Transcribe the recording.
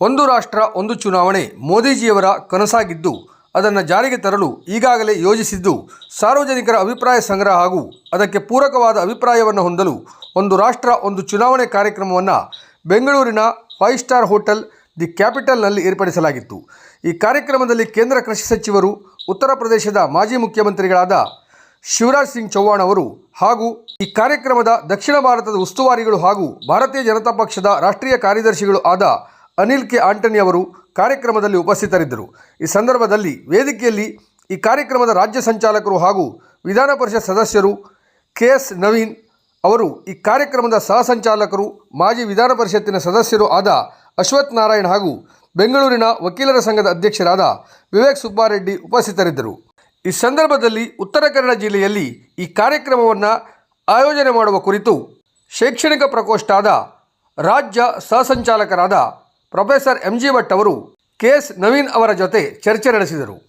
ಒಂದು ರಾಷ್ಟ್ರ, ಒಂದು ಚುನಾವಣೆ ಮೋದಿಜಿಯವರ ಕನಸಾಗಿದ್ದು, ಅದನ್ನು ಜಾರಿಗೆ ತರಲು ಈಗಾಗಲೇ ಯೋಜಿಸಿದ್ದು ಸಾರ್ವಜನಿಕರ ಅಭಿಪ್ರಾಯ ಸಂಗ್ರಹ ಹಾಗೂ ಅದಕ್ಕೆ ಪೂರಕವಾದ ಅಭಿಪ್ರಾಯವನ್ನು ಹೊಂದಲು ಒಂದು ರಾಷ್ಟ್ರ, ಒಂದು ಚುನಾವಣೆ ಕಾರ್ಯಕ್ರಮವನ್ನು ಬೆಂಗಳೂರಿನ ಫೈವ್ ಸ್ಟಾರ್ ಹೋಟೆಲ್ ದಿ ಕ್ಯಾಪಿಟಲ್ನಲ್ಲಿ ಏರ್ಪಡಿಸಲಾಗಿತ್ತು. ಈ ಕಾರ್ಯಕ್ರಮದಲ್ಲಿ ಕೇಂದ್ರ ಕೃಷಿ ಸಚಿವರು, ಉತ್ತರ ಪ್ರದೇಶದ ಮಾಜಿ ಮುಖ್ಯಮಂತ್ರಿಗಳಾದ ಶಿವರಾಜ್ ಸಿಂಗ್ ಚೌಹಾಣ್ ಅವರು ಹಾಗೂ ಈ ಕಾರ್ಯಕ್ರಮದ ದಕ್ಷಿಣ ಭಾರತದ ಉಸ್ತುವಾರಿಗಳು ಹಾಗೂ ಭಾರತೀಯ ಜನತಾ ಪಕ್ಷದ ರಾಷ್ಟ್ರೀಯ ಕಾರ್ಯದರ್ಶಿಗಳು ಆದ ಅನಿಲ್ ಕೆ ಆಂಟನಿ ಅವರು ಕಾರ್ಯಕ್ರಮದಲ್ಲಿ ಉಪಸ್ಥಿತರಿದ್ದರು. ಈ ಸಂದರ್ಭದಲ್ಲಿ ವೇದಿಕೆಯಲ್ಲಿ ಈ ಕಾರ್ಯಕ್ರಮದ ರಾಜ್ಯ ಸಂಚಾಲಕರು ಹಾಗೂ ವಿಧಾನ ಪರಿಷತ್ ಸದಸ್ಯರು ಕೆ ಎಸ್ ನವೀನ್ ಅವರು, ಈ ಕಾರ್ಯಕ್ರಮದ ಸಹ ಸಂಚಾಲಕರು ಮಾಜಿ ವಿಧಾನ ಪರಿಷತ್ತಿನ ಸದಸ್ಯರು ಆದ ಅಶ್ವಥ್ ನಾರಾಯಣ್ ಹಾಗೂ ಬೆಂಗಳೂರಿನ ವಕೀಲರ ಸಂಘದ ಅಧ್ಯಕ್ಷರಾದ ವಿವೇಕ್ ಸುಬ್ಬಾರೆಡ್ಡಿ ಉಪಸ್ಥಿತರಿದ್ದರು. ಈ ಸಂದರ್ಭದಲ್ಲಿ ಉತ್ತರ ಕನ್ನಡ ಜಿಲ್ಲೆಯಲ್ಲಿ ಈ ಕಾರ್ಯಕ್ರಮವನ್ನು ಆಯೋಜನೆ ಮಾಡುವ ಕುರಿತು ಶೈಕ್ಷಣಿಕ ಪ್ರಕೋಷ್ಠಾದ ರಾಜ್ಯ ಸಹಸಂಚಾಲಕರಾದ ಪ್ರೊಫೆಸರ್ ಎಂ ಜಿ ಭಟ್ ಅವರು ಕೆ ಎಸ್ ನವೀನ್ ಅವರ ಜೊತೆ ಚರ್ಚೆ ನಡೆಸಿದರು.